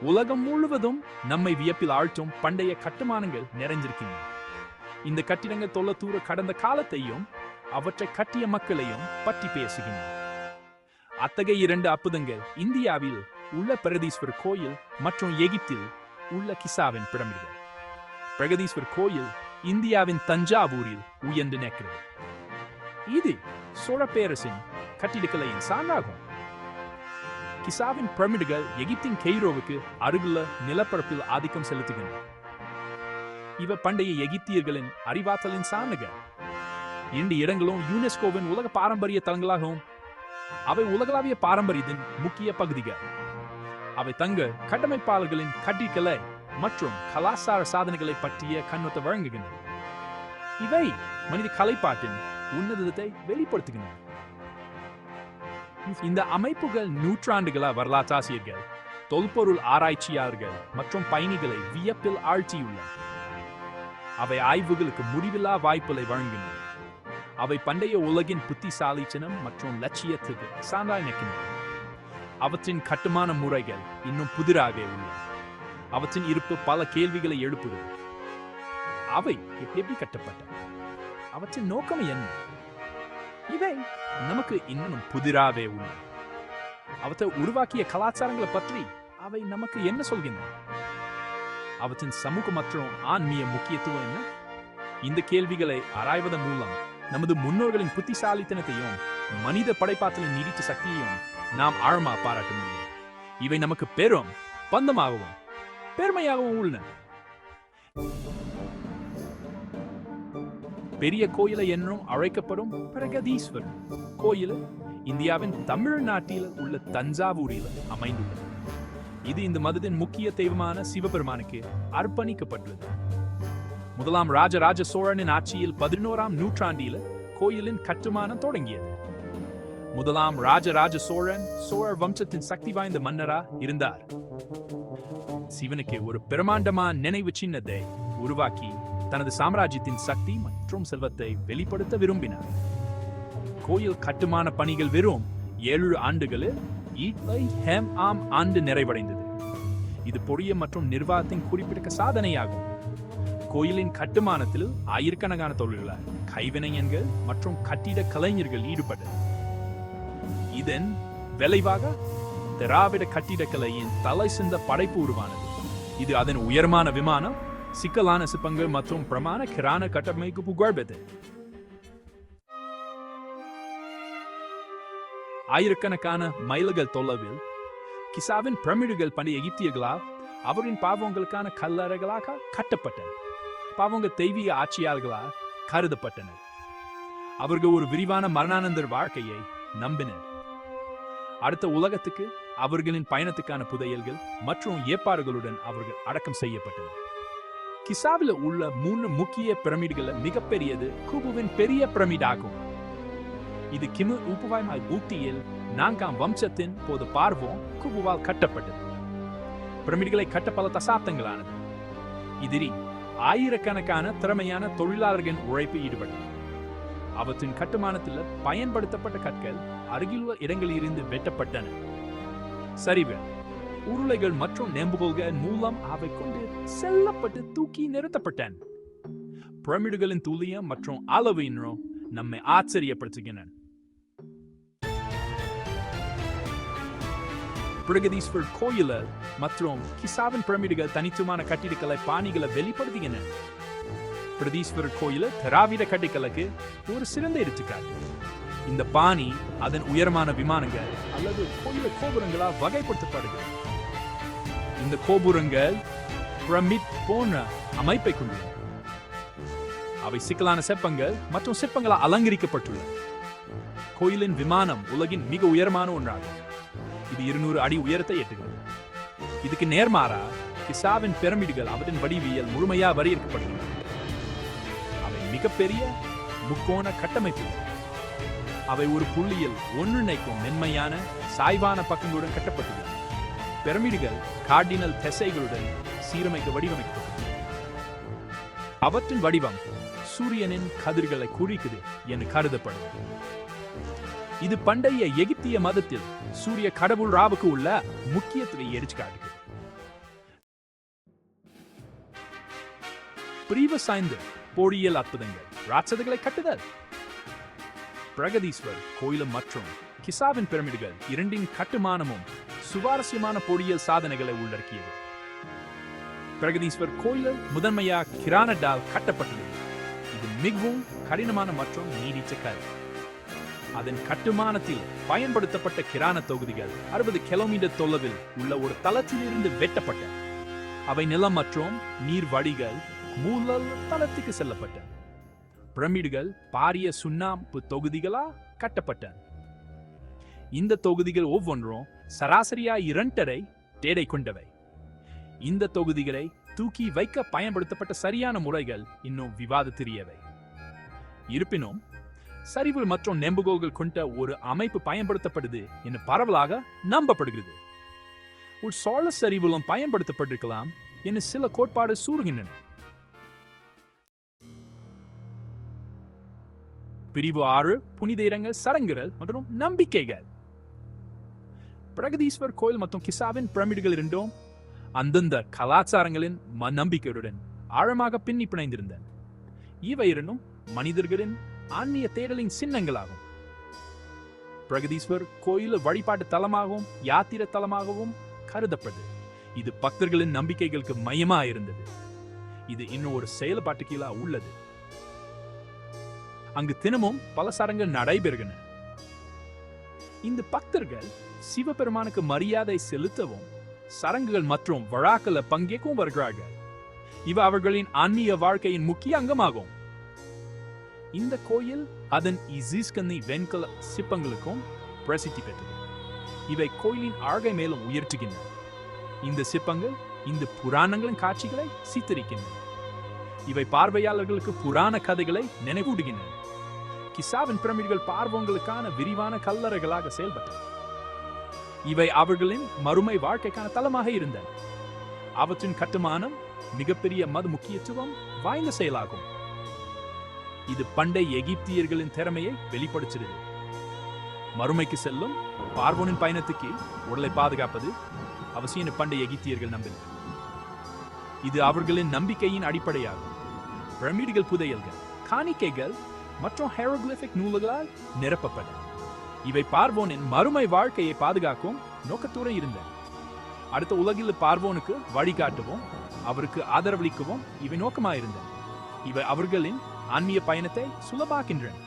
உலகம் முழுவதும் நம்மை வியப்பில் ஆழ்த்தும் பண்டைய கட்டுமானங்கள் நிறைஞ்சிருக்கின்றன. இந்த கட்டிடங்கள் தொல்லத்தூர கடந்த காலத்தையும் அவற்றை கட்டிய மக்களையும் பற்றி பேசுகின்றன. அத்தகைய இரண்டு அற்புதங்கள் இந்தியாவில் உள்ள பிரகதீஸ்வரர் கோயில் மற்றும் எகிப்தில் உள்ள கிசாவின் பிரமிடுகள். பிரகதீஸ்வரர் கோயில் இந்தியாவின் தஞ்சாவூரில் உயர்ந்து நிற்கிறது. இது சோழ பேரரசின் கட்டிடக்கலையின் சான்றாகும். கிசாவின் பிரமிடுகள் எகிப்தின் கெய்ரோவுக்கு அருகிலுள்ள நிலப்பரப்பில் ஆதிக்கம் செலுத்துகின்றன. இவ பண்டைய எகிப்தியர்களின் அறிவாற்றலின் சான்றுகள். இரண்டு இடங்களும் யுனெஸ்கோவின் உலக பாரம்பரிய தலங்களாகவும் அவை உலகளாவிய பாரம்பரியத்தின் முக்கிய பகுதிகள். அவை தங்க கட்டமைப்பாளர்களின் கட்டிக்கலை மற்றும் கலாச்சார சாதனைகளை பற்றிய கண்ணோட்ட வழங்குகின்றன. இவை மனித கலைப்பாட்டின் உன்னதத்தை வெளிப்படுத்துகின்றன. இந்த அமைப்புகள் நூற்றாண்டுகளா வரலாற்றாசிரியர்கள் தொல்பொருள் ஆராய்ச்சியாளர்கள் மற்றும் பயணிகளை வியப்பில் ஆழ்த்தியுள்ளன. அவை ஆய்வுகளுக்கு முடிவில்லா வாய்ப்புகளை வழங்கின அவை பண்டைய உலகின் புத்திசாலித்தனம் மற்றும் லட்சியத்துக்கு சான்றாய் நிற்கின்றன. அவற்றின் கட்டுமான முறைகள் இன்னும் புதிராகவே உள்ளன. அவற்றின் இருப்பு பல கேள்விகளை எழுப்புது அவை எப்படி எப்படி கட்டப்பட்டன? அவற்றின் நோக்கம் என்ன? இவை நமக்கு இன்னும் புதிராவே உள்ளன. அவற்றை உருவாக்கிய கலாச்சாரங்களை பற்றி அவை நமக்கு என்ன சொல்கின்றன? அவற்றின் சமூக மற்றும் ஆன்மீக முக்கியத்துவம் என்ன? இந்த கேள்விகளை ஆராய்வதன் மூலம் நமது முன்னோர்களின் புத்திசாலித்தனத்தையும் மனித படைப்பாற்றலின் நீடித்த சக்தியையும் நாம் ஆழமா பாராட்ட முடியும். இவை நமக்கு பெரும் பந்தமாகவும் பெருமையாகவும் உள்ளன. பெரிய கோயிலை என்றும் அழைக்கப்படும் பிரகதீஸ்வரர் கோயில் இந்தியாவின் தமிழ்நாட்டில் உள்ள தஞ்சாவூரில் அமைந்துள்ளது. இது இந்த மதத்தின் முக்கிய தெய்வமான சிவபெருமானுக்கு அர்ப்பணிக்கப்பட்டுள்ளது. முதலாம் ராஜராஜ சோழனின் ஆட்சியில் பதினோராம் நூற்றாண்டில் கோயிலின் கட்டுமானம் தொடங்கியது. முதலாம் ராஜராஜ சோழன் சோழர் வம்சத்தின் சக்தி வாய்ந்த மன்னரா இருந்தார். சிவனுக்கு ஒரு பிரமாண்டமான நினைவு சின்னத்தை உருவாக்கி தனது சாம்ராஜ்யத்தின் சக்தி மற்றும் செல்வத்தை வெளிப்படுத்த விரும்பினார். கோயில் கட்டுமான பணிகள் வெறும் ஏழு ஆண்டுகளில் ஈட்லை ஹேம் ஆம் ஆண்டு நிறைவடைந்தது. இது பொறிய மற்றும் நிர்வாகத்தின் குறிப்பிட்ட சாதனையாகும். கோயிலின் கட்டுமானத்தில் ஆயிரக்கணக்கான தொழில்களார் கைவினைஞர்கள் மற்றும் கட்டிட கலைஞர்கள் ஈடுபட்டனர். இதன் விளைவாக திராவிட கட்டிடக்கலையின் தலை சிந்த படைப்பு உருவானது. இது அதன் உயர்மான விமானம் சிக்கலான சிப்பங்கள் மற்றும் பிரமாண கிரான கட்டமைப்பு புகழ்பெற்றது. ஆயிரக்கணக்கான மைல்கள் தொலைவில் கிசாவின் பிரமிடுகள் பண்டைய எகிப்தியர்களால் அவரின் பாவங்களுக்கான கல்லறைகளாக கட்டப்பட்டன. பாவங்க தெய்வீக ஆட்சியாளர்களால் கருதப்பட்டனர் அவர்கள் ஒரு விரிவான மரணானந்தர் வாழ்க்கையை நம்பினர். அடுத்த உலகத்துக்கு அவர்களின் பயணத்துக்கான புதையல்கள் மற்றும் ஏற்பாடுகளுடன் அவர்கள் அடக்கம் செய்யப்பட்டனர். கிசாவில் உள்ள மூணு முக்கிய பிரமிடுகளில் மிகப்பெரியது குபுவின் பெரிய பிரமிட் ஆகும் இது கிமு உபவாய்மாய் ஊட்டியில் நான்காம் வம்சத்தின் போது பார்வோம் குபுவால் கட்டப்பட்டது. பிரமிடுகளை கட்ட பல தசாப்தங்களானது. இதிரி ஆயிரக்கணக்கான திறமையான தொழிலாளர்களின் உழைப்பு ஈடுபட்டது. அவற்றின் கட்டுமானத்தில் பயன்படுத்தப்பட்ட கற்கள் அருகிலுள்ள இடங்களில் இருந்து வெட்டப்பட்டன. சரிவு உருளைகள் மற்றும் நெம்புகோள்கள் மூலம் அவை கொண்டு செல்லப்பட்டு தூக்கி நிறுத்தப்பட்டன. பிரமிடுகளின் துல்லியம் மற்றும் அளவினரும் நம்மை ஆச்சரியப்படுத்துகின்றன. பிரகதீஸ்வர் கோயில மற்றும் கிசாவின் பிரமிடுகள் தனித்துவமான கட்டிடக்கலை பாணிகளை வெளிப்படுத்துகின்றன. பிரதீஸ்வரர் கோயில திராவிட கட்டிடக்கலைக்கு ஒரு சிறந்த எடுத்துக்காட்டு. இந்த பாணி அதன் உயரமான விமானங்கள் அல்லது கோயில கோபுரங்களால் வகைப்படுத்தப்படுகிறது. இந்த கோபுரங்கள் பிரமிட் போன்ற அமைப்பை கொண்டுள்ளன. அவை சிக்கலான சிற்பங்கள் மற்றும் சிற்பங்களால் அலங்கரிக்கப்பட்டுள்ளன. கோயிலின் விமானம் உலகின் மிக உயரமான ஒன்றாகும். இது இருநூறு அடி உயரத்தை எட்டுகிறது. இதுக்கு நேர்மாறா கிசாவின் பிரமிடுகள் அவற்றின் வடிவியல் முழுமையா வரையறுக்கப்படுகின்றன. அவை மிகப்பெரிய முக்கோண கட்டமைப்பு. அவை ஒரு புள்ளியில் ஒன்றிணைக்கும் மென்மையான சாய்வான பக்கங்களுடன் கட்டப்பட்டுள்ளன. பிரமிடுகள் கார்டினல் திசைகளுடன் சீரமைக்க வடிவமைக்கப்பட்டது அவற்றின் வடிவம் சூரியனின் கதிர்களை குறிக்குது என்று கருதப்படும். இது பண்டைய எகிப்திய மதத்தில் சூரிய கடவுள் ராவுக்கு உள்ள முக்கியத்துவை முக்கியத்துவத்தை எடுத்துக்காட்டுகிறது பிரிவு சாய்ந்து பொறியியல் அற்புதங்கள் ராட்சதங்களை கட்டுதல். பிரகதீஸ்வர் கோயிலும் மற்றும் கிசாவின் பிரமிடுகள் இரண்டின் கட்டுமானமும் சுவாரஸ்யமான பொறியியல் சாதனைகளை உள்ளடக்கியது. பிரகதீஸ்வர் கோயில் முதன்மையாக கிரானடால் கட்டப்பட்டது. இது மிகவும் கடினமான மற்றும் நீடித்த கல். அதன் கட்டுமானத்தில் பயன்படுத்தப்பட்ட கிரான தொகுதிகள் அறுபது கிலோமீட்டர் தொலைவில் உள்ள ஒரு தளத்திலிருந்து வெட்டப்பட்ட. அவை நிலம் மற்றும் நீர் வடிகள் மூலல் தளத்துக்கு செல்லப்பட்ட. பிரமிடுகள் பாரிய சுண்ணாம்பு தொகுதிகளா கட்டப்பட்ட. இந்த தொகுதிகள் ஒவ்வொன்றும் சராசரியா இரண்டரை தேடை கொண்டவை. இந்த தொகுதிகளை தூக்கி வைக்க பயன்படுத்தப்பட்ட சரியான முறைகள் இன்னும் விவாதத்திரியவை இருப்பினும் சரிவு மற்றும் நெம்புகோல்கள் கொண்ட ஒரு அமைப்பு பயன்படுத்தப்படுது என்று பரவலாக நம்பப்படுகிறது. ஒரு சோழ சரிவுலம் பயன்படுத்தப்பட்டிருக்கலாம் என சில கோட்பாடு சூறுகின்றன. பிரிவு ஆறு புனித இடங்கள் சடங்குகள் மற்றும் நம்பிக்கைகள். பிரகதீஸ்வர் கோயில் மற்றும் கிசாவின் பிரமிடுகள் இரண்டும் அந்தந்த கலாச்சாரங்களின் ம நம்பிக்கையுடன் ஆழமாக பின்னி பிணைந்திருந்தன இவை இரண்டும் மனிதர்களின் ஆன்மீக தேடலின் சின்னங்களாகும். பிரகதீஸ்வர் கோயில் வழிபாட்டு தலமாகவும் யாத்திர தலமாகவும் கருதப்படுது இது பக்தர்களின் நம்பிக்கைகளுக்கு மையமா இருந்தது. இது இன்னும் ஒரு செயல்பாட்டு கீழா உள்ளது. அங்கு தினமும் பல சடங்குகள் நடைபெறுகின்றன. இந்த பக்தர்கள் சிவபெருமானுக்கு மரியாதை செலுத்தவும் சரங்குகள் மற்றும் விழாக்களை பங்கேற்கவும் வருகிறார்கள். இவ அவர்களின் ஆன்மீக வாழ்க்கையின் முக்கிய அங்கமாகும். இந்த கோயில் அதன் இசிஸ்கன்னி வெண்கல சிற்பங்களுக்கும் பிரசித்தி பெற்றது. இவை கோயிலின் ஆழ்கை மேலும் உயர்த்துகின்றன. இந்த சிற்பங்கள் இந்த புராணங்களின் காட்சிகளை சித்தரிக்கின்றன. இவை பார்வையாளர்களுக்கு புராண கதைகளை நினைவூடுகின்றன கிசாவின் பிரமிடுகள் பார்வங்களுக்கான விரிவான கல்லறைகளாக செயல்பட்டன. இவை அவர்களின் மறுமை வாழ்க்கைக்கான தளமாக இருந்தன. அவற்றின் கட்டுமானம் மிகப்பெரிய மது முக்கியத்துவம் வாய்ந்த செயலாகும். இது பண்டை எகிப்தியர்களின் திறமையை வெளிப்படுத்துகிறது மறுமைக்கு செல்லும் பார்வோனின் பயணத்துக்கு உடலை பாதுகாப்பது அவசியம் பண்டை எகிப்தியர்கள் நம்பினர். இது அவர்களின் நம்பிக்கையின் அடிப்படையாகும். பிரமிடுகள் புதையல்கள் காணிக்கைகள் மற்றும் ஹேரோகிளிபிக் நூல்களால் நிரப்பப்பட்டன. இவை பார்வோனின் மறுமை வாழ்க்கையை பாதுகாக்கும் நோக்கத்துடன் இருந்தன. அடுத்த உலகில் பார்வோனுக்கு வழிகாட்டவும் அவருக்கு ஆதரவளிக்கவும் இவை நோக்கமாயிருந்தன. இவை அவர்களின் ஆன்மீக பயணத்தை சுலபாக்கின்றன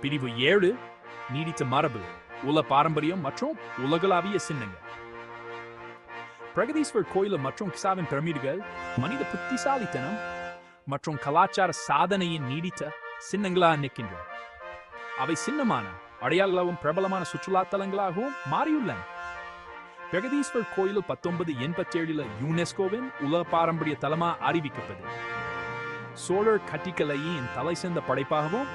பிரிவு ஏழு நீடித்த மரபு உல பாரம்பரியம் மற்றும் உலகளாவிய சின்னங்கள். பிரகதீஸ்வர் கோயில மற்றும் கிசாவின் பிரமிடுகள் மனித புத்திசாலித்தனம் மற்றும் கலாச்சார சாதனையின் நீடித்த சின்னங்களா நிற்கின்றன. அவை சின்னமான அடையாளவும் பிரபலமான சுற்றுலா தலங்களாகவும் மாறியுள்ளன. பிரகதீஸ்வர் கோயில் பத்தொன்பது எண்பத்தி ஏழுல யுனெஸ்கோவின் உலக பாரம்பரிய தலமா அறிவிக்கப்பட்டது. சோழர் கட்டிக்கலையின் தலை சிறந்த படைப்பாகவும்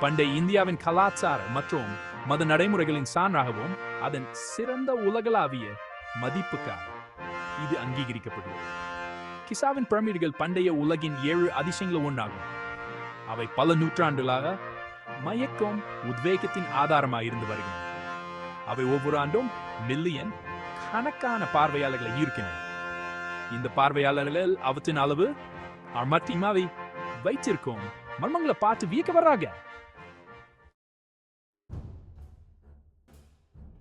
பண்டைய இந்தியாவின் கலாச்சார மற்றும் மத நடைமுறைகளின் சான்றாகவும் அதன் சிறந்த உலகளாவிய மதிப்புக்காக இது அங்கீகரிக்கப்படுகிறது கிசாவின் பிரமிடுகள் பண்டைய உலகின் ஏழு அதிசயங்கள் ஒன்றாகும் அவை பல நூற்றாண்டுகளாக மயக்கம் உத்வேகத்தின் ஆதாரமாக இருந்து வருகின்றன. அவை ஒவ்வொரு ஆண்டும் மில்லியன் கணக்கான பார்வையாளர்களை ஈர்க்கின்றன. இந்த பார்வையாளர்கள் அவற்றின் அளவு மத்தியமாவை வைத்திருக்கும் மர்மங்களை பார்த்து வியக்க வர்றாங்க.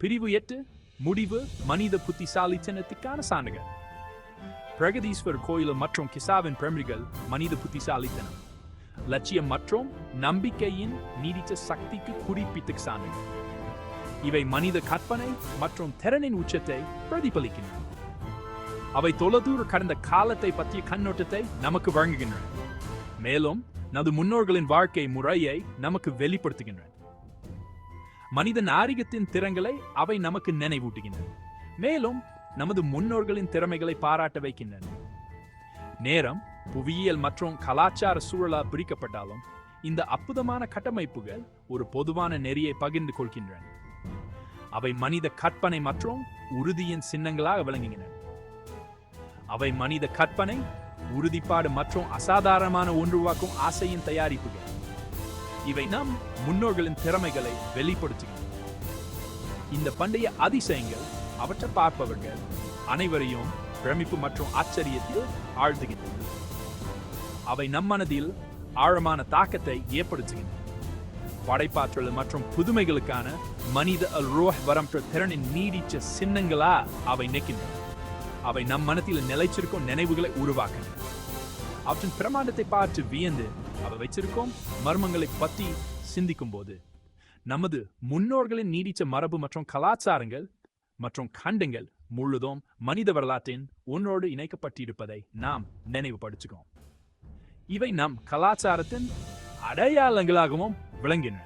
பிரிவு எட்டு முடிவு மனித புத்திசாலித்தனத்துக்கான சான்றுகள். பிரகதீஸ்வர் கோயில் மற்றும் கிசாவின் பிரமிகள் மனித புத்திசாலித்தனம். லட்சியம் மற்றும் நம்பிக்கையின் நீடித்த சக்திக்கு குறிப்பிட்ட சான்றுகள். இவை மனித கற்பனை மற்றும் திறனின் உச்சத்தை பிரதிபலிக்கின்றன. அவை தொலைதூர கடந்த காலத்தை பற்றிய கண்ணோட்டத்தை நமக்கு வழங்குகின்றன. மேலும் நமது முன்னோர்களின் வாழ்க்கை முறையை நமக்கு வெளிப்படுத்துகின்றன. மனித நாரிகத்தின் திறங்களை அவை நமக்கு நினைவூட்டுகின்றன. மேலும் நமது முன்னோர்களின் திறமைகளை பாராட்ட வைக்கின்றன. நேரம் புவியியல் மற்றும் கலாச்சார சூழலால் பிரிக்கப்பட்டாலும் இந்த அற்புதமான கட்டமைப்புகள் ஒரு பொதுவான நெறியை பகிர்ந்து கொள்கின்றன. அவை மனித கற்பனை மற்றும் உறுதியின் சின்னங்களாக விளங்குகின்றன. அவை மனித கற்பனை உறுதிப்பாடு மற்றும் அசாதாரணமான ஒன்றுவாக்கும் ஆசையின் தயாரிப்புகள். இவை நம் முன்னோர்களின் திறமைகளை வெளிப்படுத்துகின்றன. இந்த பண்டைய அதிசயங்கள் அவற்றை பார்ப்பவர்கள் அனைவரையும் பிரமிப்பு மற்றும் ஆச்சரியத்தில் ஆழ்த்துகின்றன அவை நம் மனதில் ஆழமான தாக்கத்தை ஏற்படுத்துகின்றன. படைப்பாற்றல் மற்றும் புதுமைகளுக்கான மனித அல் ரோஹ் வரம்பற்ற திறனின் நீடிச்ச சின்னங்களா அவை நிற்கின்றன. அவை நம் மனத்தில் நிலைச்சிருக்கும் நினைவுகளை உருவாக்கின அவற்றின் பிரமாண்டத்தை பார்த்து வியந்து அவ வச்சிருக்கோம் மர்மங்களை பற்றி சிந்திக்கும் போது நமது முன்னோர்களின் நீடிச்ச மரபு மற்றும் கலாச்சாரங்கள் மற்றும் கண்டங்கள் முழுதும் மனித வரலாற்றின் உன்னோடு இணைக்கப்பட்டிருப்பதை நாம் நினைவுபடுத்துகிறோம் இவை நம் கலாச்சாரத்தின் அடையாளங்களாகவும் விளங்கின.